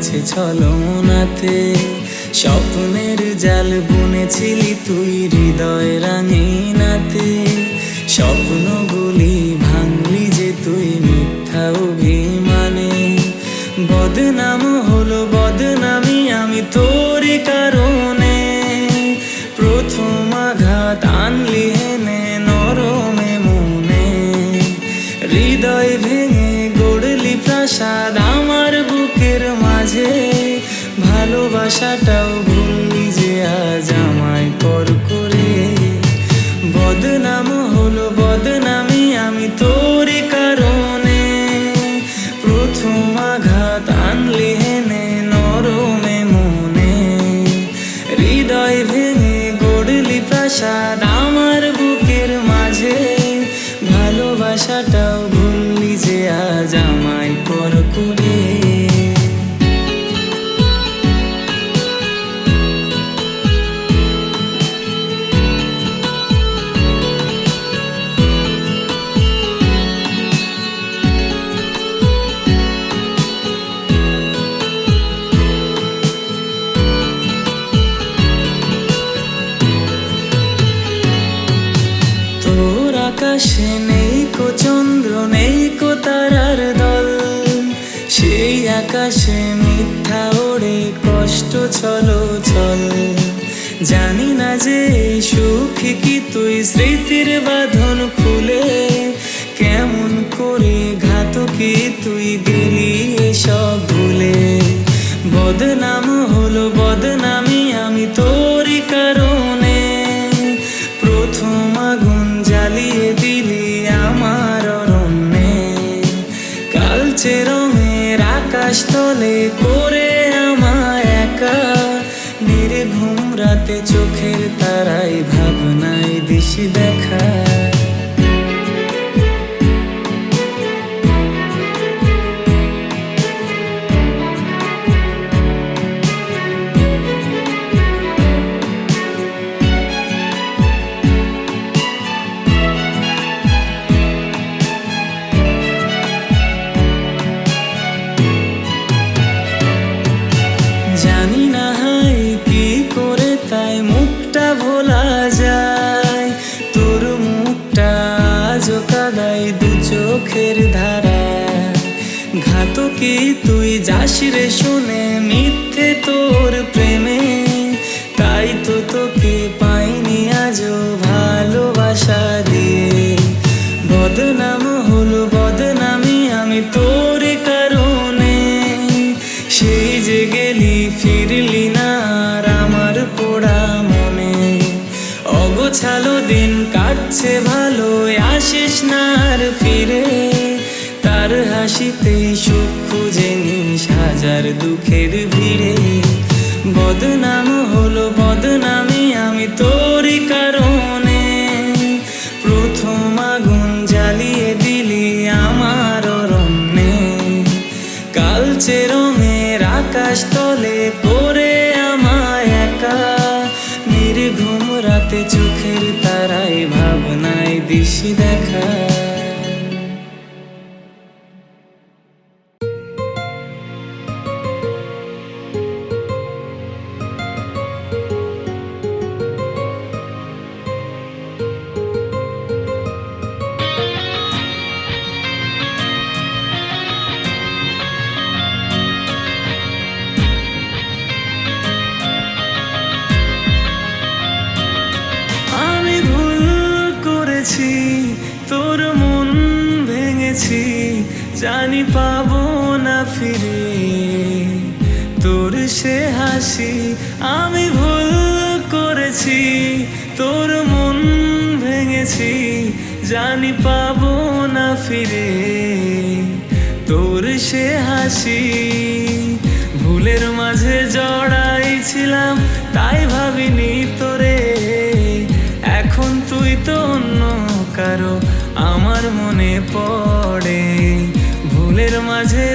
কাটছে ছলনাতে। স্বপ্নের জাল বুনেছিলি তুই হৃদয় রাঙিনাতে। স্বপ্নগুলি ভাঙলি যে তুই মিথ্যা অভিমানে। বদনাম হলো বদনামি আমি তোর কারণে। প্রথম আঘাত আনলি হেনে নরমে মনে। হৃদয় ভেঙে গড়লি প্রাসাদ আমার বুকের মাঝে ভালোবাসাটাও ভুললি যে আজ আমায় পর করে সুখে কি তুই স্মৃতির বাঁধন খুলে? কেমন করে ঘাতকে তুই দিলি সব ভুলে? বদনাম হলো বদনামি আমি তোরই কারণে। প্রথম আগুন জ্বালিয়ে দিলি আমার অরণ্যে। কালচে রঙের আকাশ তলে করে আমায় একা। নির্ঘুম রাতে চোখের তারাই ভাবনায় দিশি ঘাতকি তুই যাস রে শুনে মিথ্যে তোর প্রেমে? তাই তো তোকে পাইনি হাজার দুঃখের ভিড়ে। বদনাম হলো বদনামি আমি তোরই কারণে। প্রথম আগুন জ্বালিয়ে দিলি আমার অরণ্যে। কালচে রঙের আকাশ তলে করে আমায় একা। নির্ঘুম রাতে চোখের তারাই ভাবনায় দিশি দেখা ভেঙেছি জানি পাবো না ফিরে। তোর সে হাসি, ভুলের মাঝে জড়াইছিলাম, তাই ভাবিনি তোরে। এখন তুই তো অন্য কারও, আমার মনে পড়ে। ভুলের মাঝে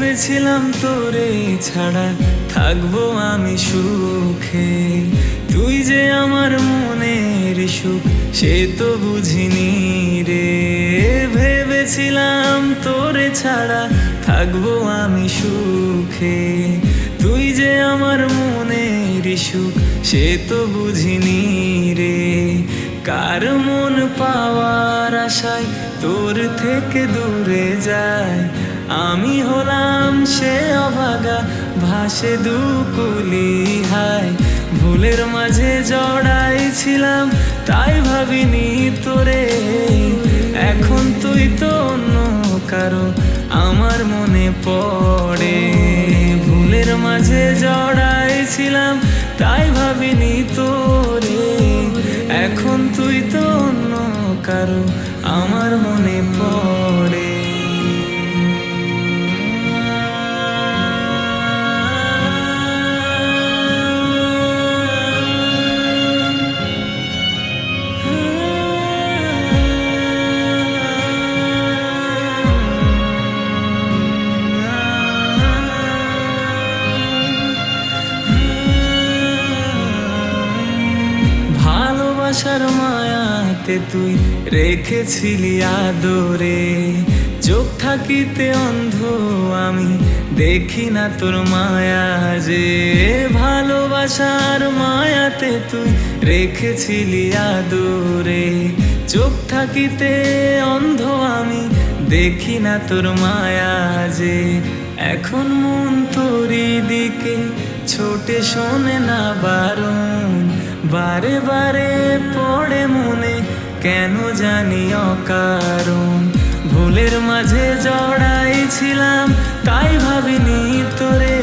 ভেবেছিলাম তোরে ছাড়া থাকব আমি সুখে। তুই যে আমার মনের সুখ, সে তো বুঝিনি রে। ভেবেছিলাম তোরে ছাড়া থাকব আমি সুখে। তুই যে আমার মনের সুখ, সে তো বুঝিনি রে। কার মন পাওয়ার আশায় তোর থেকে দূরে যায় আমি হলাম সে অভাগা, ভাসে দুকুলি হায়। ভুলের মাঝে জড়াই ছিলাম, তাই ভাবিনি তোরে। এখন তুই তো অন্য কারও, আমার মনে পড়ে। ভুলের মাঝে জড়াই ছিলাম, তাই ভাবিনি তোরে। এখন তুই তো অন্য কারও, আমার মনে পড়ে। মায়াতে তুই রেখেছিলি আদরে। চোখ থাকিতে অন্ধ, আমি দেখি না তোর মায়া যে। ভালোবাসার মায়াতে তুই রেখেছিলি আদরে। চোখ থাকিতে অন্ধ, আমি দেখি না তোর মায়া যে। এখন মন তোরি দিকে, ছোটে শোনে না বারণ। বারে বারে পড়ে মনে কেন জানি অকারণ? ভুলের মাঝে জড়াইছিলাম, তাই ভাবিনি তোরে।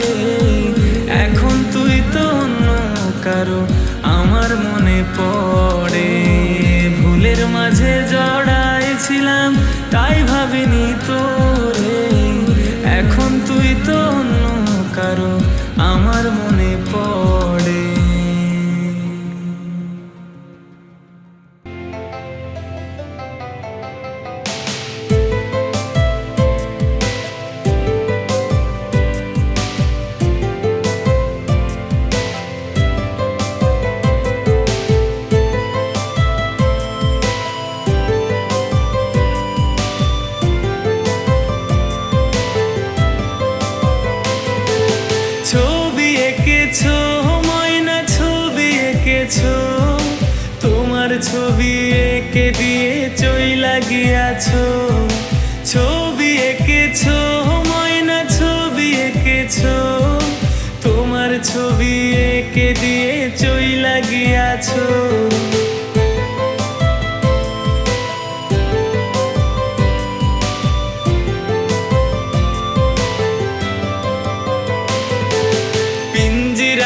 এখন তুই তো অন্য কারও, আমার মনে পড়ে। ভুলের মাঝে জড়াইছিলাম, তাই ভাবিনি তোরে। এখন তুই তো অন্য কারও, আমার মনে পড়ে।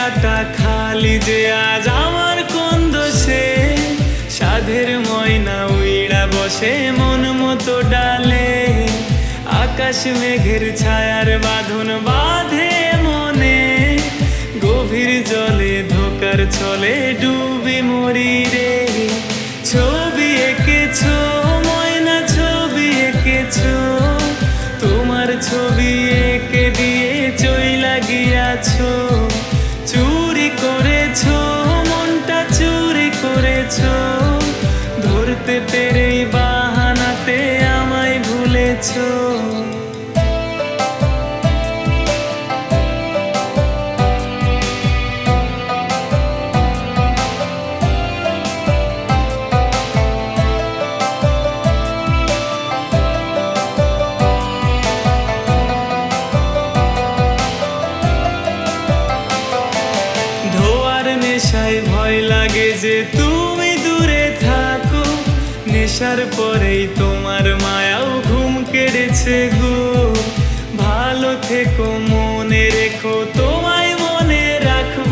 পিঞ্জিরাটা খালি যে আজ আমার কোন দোষে? সাধের ময়না উইড়া বসে মন মতো ডালে। আকাশ মেঘের ছায়ার বাঁধন বাঁধে মনে। গভীর জলে ধোকার ছলে ডুবি মরি রে। ছবি এঁকেছো, ময়না ছবি এঁকেছো। তোমার ছবি এঁকে দিয়ে চইলা গিয়াছো। কেড়েছে গো। ভালো থেকো, মনে রেখো, তোমায় মনে রাখব।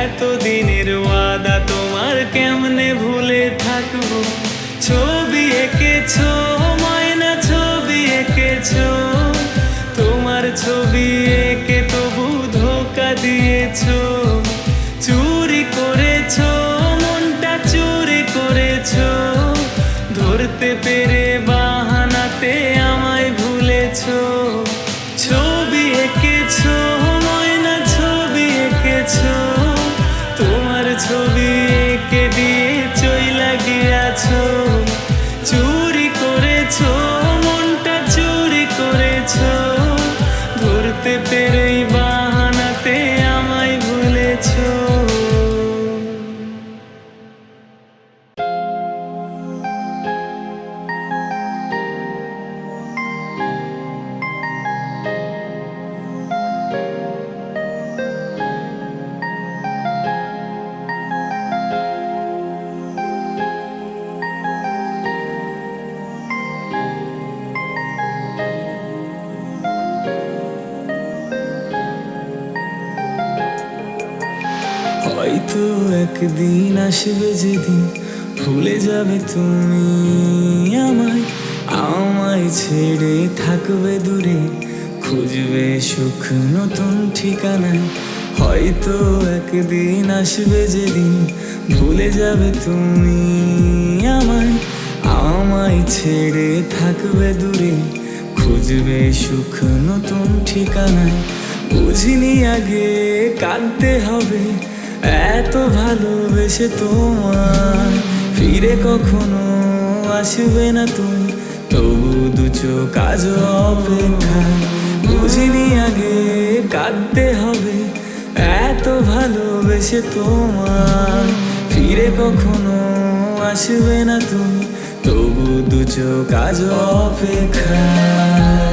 এত দিনের ওয়াদা তোমার কেমনে ভুলে থাকব? ছবি এঁকেছো, ময়না ছবি এঁকেছো। তোমার ছবি এঁকে তবু ধোকা দিয়েছ। চুরি করেছ, মনটা চুরি করেছ। ধরতে পেরে একদিন আসবে যেদিন ভুলে যাবে তুমি আমায়। আমায় ছেড়ে থাকবে দূরে, খুঁজবে সুখ নতুন ঠিকানায়। হয়তো একদিন আসবে যেদিন ভুলে যাবে তুমি আমায়। আমায় ছেড়ে থাকবে দূরে, খুঁজবে সুখ নতুন ঠিকানায়। বুঝিনি আগে কাঁদতে হবে এত ভালোবেসে তোমার ফিরে কখনো আসবে না তুমি। তবু দু চোখ আজ অপেক্ষা, বুঝিনি আগে কাঁদতে হবে। এত ভালোবেসে তোমার ফিরে কখনো আসবে না তুমি। তবু দু চোখ আজ অপেক্ষা।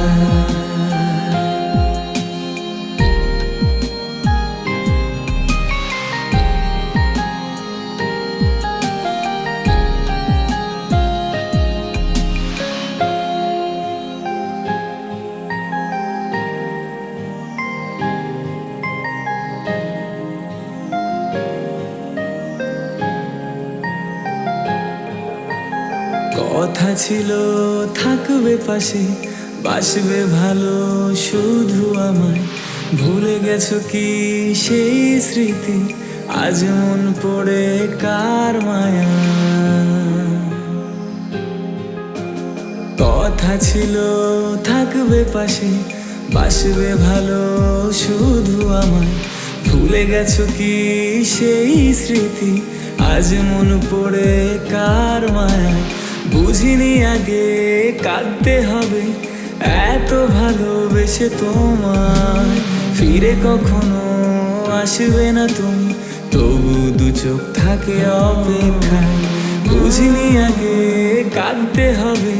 পাশে বাসবে ভালো, শুধু আমায় ভুলে গেছো কি সেই স্মৃতি? আজ মন পড়ে কার মায়া? কথা ছিল, থাকবে পাশে বাসবে ভালো, শুধু আমায় ভুলে গেছো কি সেই স্মৃতি? আজ মন পড়ে কার মায়া? বুঝিনি আগে, কাঁদতে হবে। এত ভালোবেসে তোমার ফিরে কখনো আসবে না তুমি। তবু দু চোখ থাকে অপেক্ষায়। বুঝিনি আগে, কাঁদতে হবে।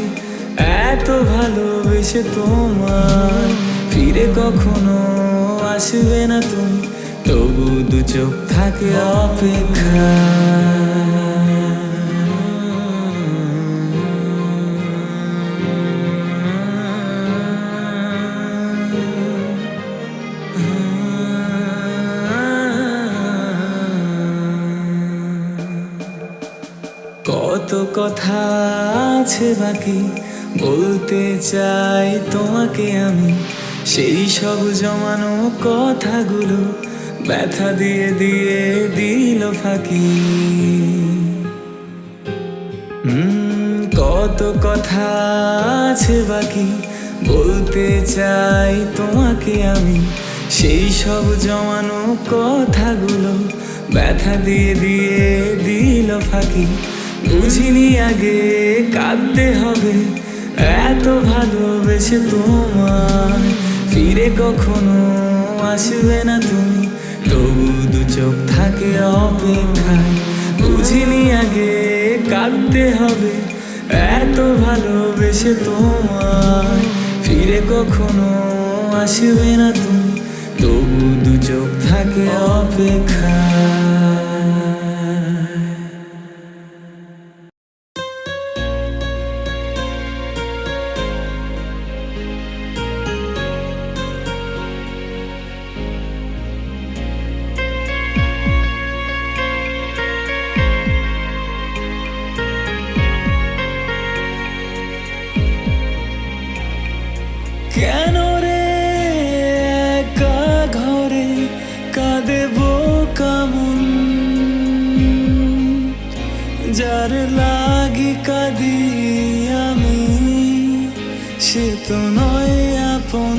এত ভালোবেসে তোমার ফিরে কখনো আসবে না তুমি। তবু দু চোখ থাকে অপেক্ষা কথা আছে বাকি, বলতে চাই তোমাকে আমি। সেই সব জমানো কথাগুলো ব্যথা দিয়ে দিয়ে দিল ফাঁকি। কত কথা আছে বাকি, বলতে চাই তোমাকে আমি। সেই সব জমানো কথাগুলো ব্যথা দিয়ে দিয়ে দিল ফাঁকি। বুঝিনি আগে, কাঁদতে হবে। এত ভালোবেসে তোমার ফিরে কখনো আসবে না তুমি। তবু দু চোখ থাকে অপেক্ষায়। বুঝিনি আগে, কাঁদতে হবে। এত ভালোবেসে তোমার ফিরে কখনো আসবে না তুমি। তবু দু চোখ থাকে অপেক্ষায়। কামুন? যার লাগি কাঁদি আমি, সে তো নয় আপন।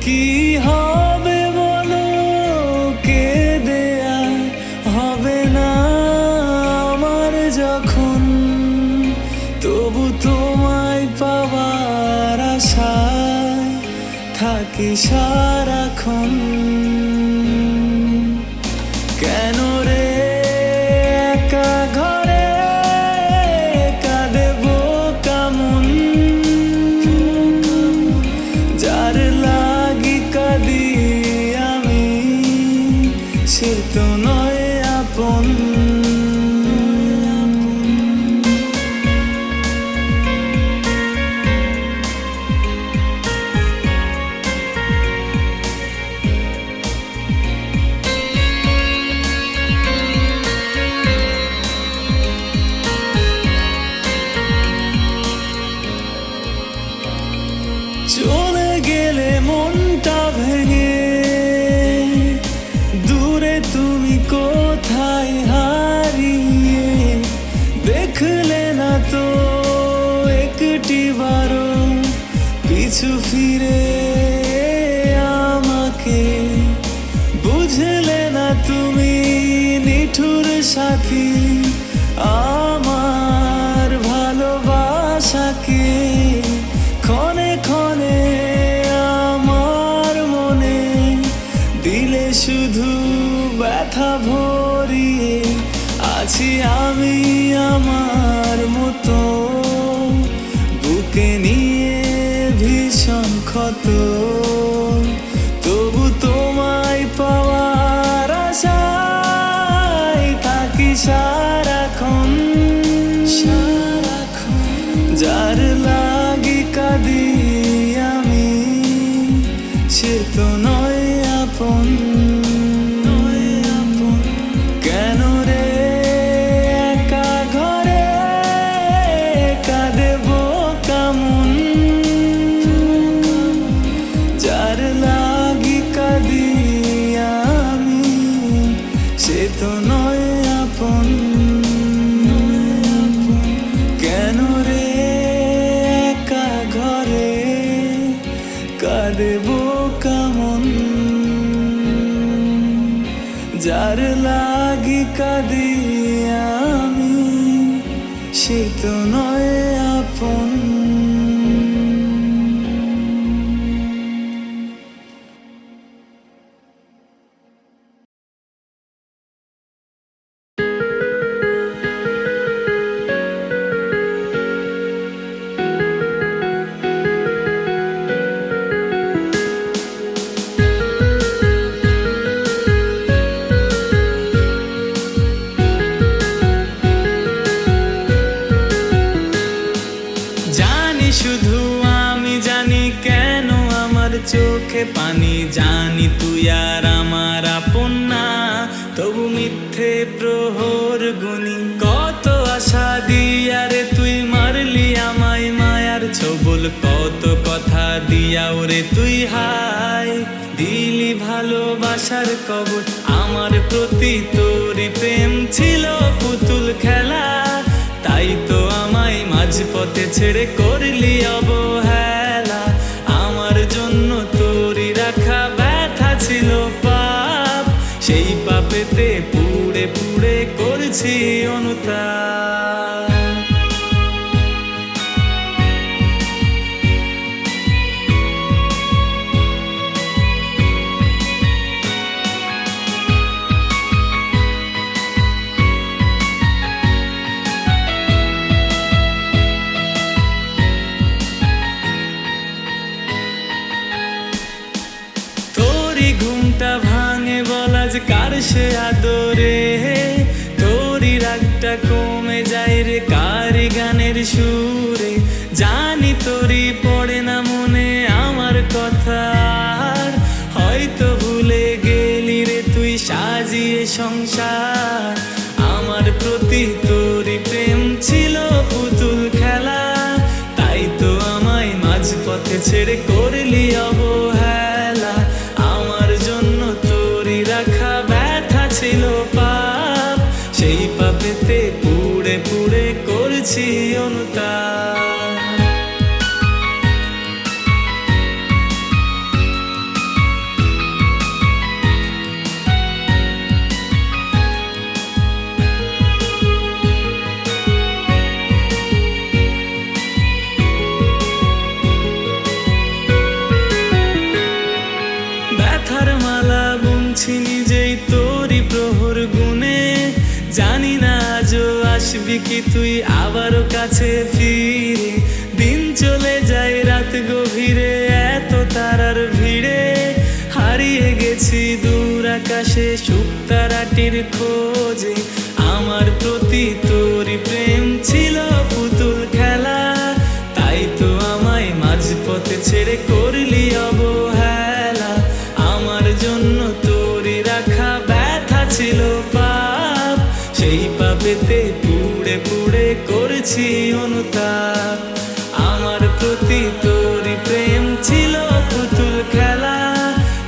কি হবে বলো কে দেয়া হবে না আমার যখন? তবু তোমায় পাওয়ার আশায় থাকি সারাক্ষণ আপন ভালোবাসাকে ক্ষণে ক্ষণে আমার মনে দিলে শুধু ব্যথা ভরিয়ে আছি আমি আমার মতো। কাঁদি কত কথা দিয়া ওরে তুই হাই। দিলি ভালোবাসার কবর, আমার প্রতি তোরই প্রেম ছিল পুতুল খেলা। তাই তো আমায় মাঝপথে ছেড়ে করলি অবহেলা। আমার জন্য তোরই রাখা ব্যথা ছিল পাপ। সেই পাপেতে পুড়ে পুড়ে করছি অনুতাপ। যে কার সে আদরে, তোরই রাগটা কমে যায় রে কারি গানের সুরে? জানি তোরই পড়ে না মনে আমার কথা হয়তো ভুলে গেলি রে তুই সাজিয়ে সংসার। আমার প্রতি তোরই প্রেম ছিল পুতুল খেলা, তাই তো আমায় মাঝপথে ছেড়ে করলি অবহেলা। করছি অনুতাপ। তুই আবারও কাছে ফিরে। দিন চলে যায়, রাত গভীরে, এত তারার ভিড়ে। হারিয়ে গেছি দূর আকাশে শুক্তারাটির খোঁজে। আমার প্রতি তোরই প্রেম ছিল পুতুল খেলা। তাই তো আমায় মাঝপথে ছেড়ে করলি করেছি অনুতাপ। আমার প্রতি তোর প্রেম ছিল পুতুল খেলা।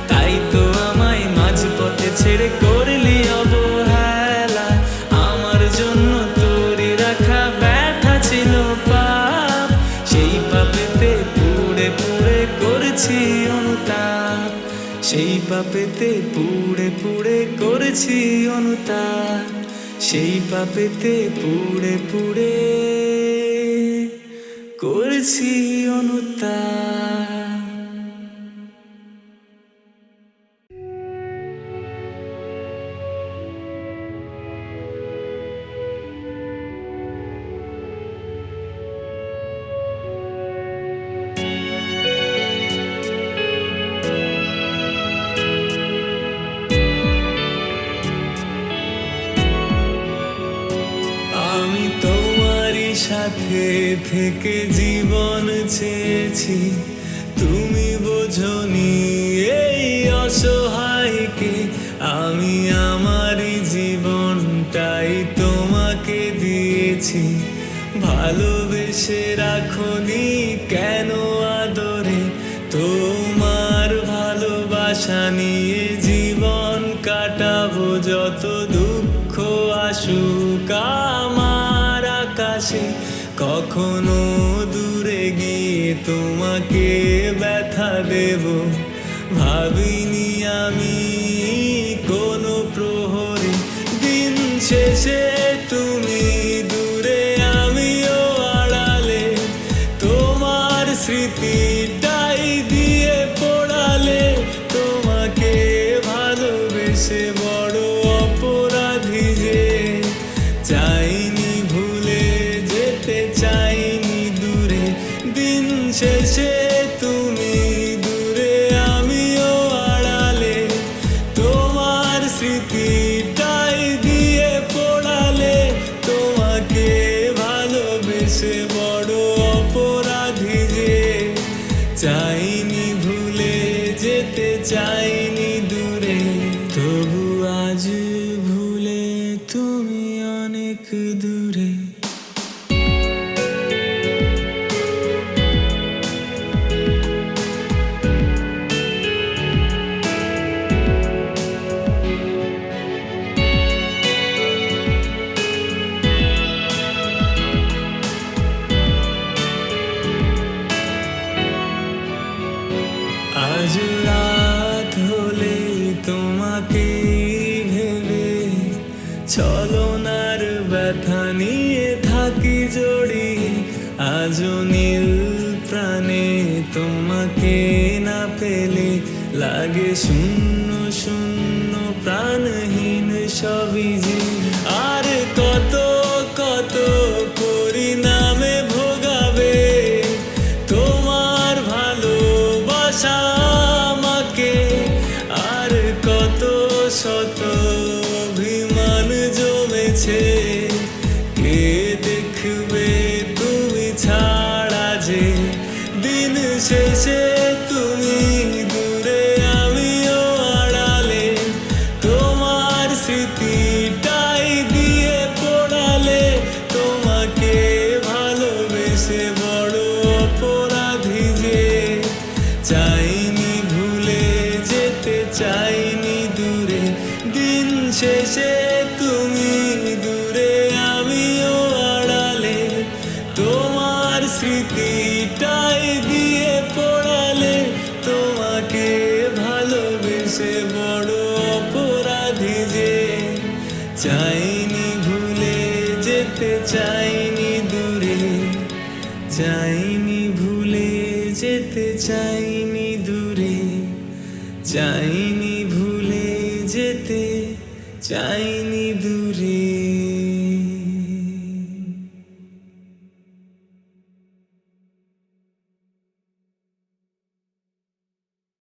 তাই তো আমায় মাঝপথে ছেড়ে করলি অবহেলা। আমার জন্য তোরই রাখা ব্যথা ছিল পাপ। সেই পাপেতে পুড়ে পুড়ে করেছি অনুতাপ। সেই পাপেতে পুড়ে পুড়ে করেছি অনুতাপ। সেই পাপেতে পুড়ে পুড়ে করছি অনুতা থেকে জীবন চেয়েছি তুমি বোঝনি এই অসহায়কে। আমি আমারই জীবনটাই তোমাকে দিয়েছি ভালোবেসে রাখনি কখনো দূরে গিয়ে তোমাকে ব্যথা দেব। ভাবিনি আমি কোনো প্রহরে। দিন শেষে que বেদনার ব্যথা নিয়ে থাকি জড়িয়ে আজও নীল প্রাণে তোমাকে না পেলে। লাগে শূন্য শূন্য, প্রাণহীন সবই যে। আর কত কত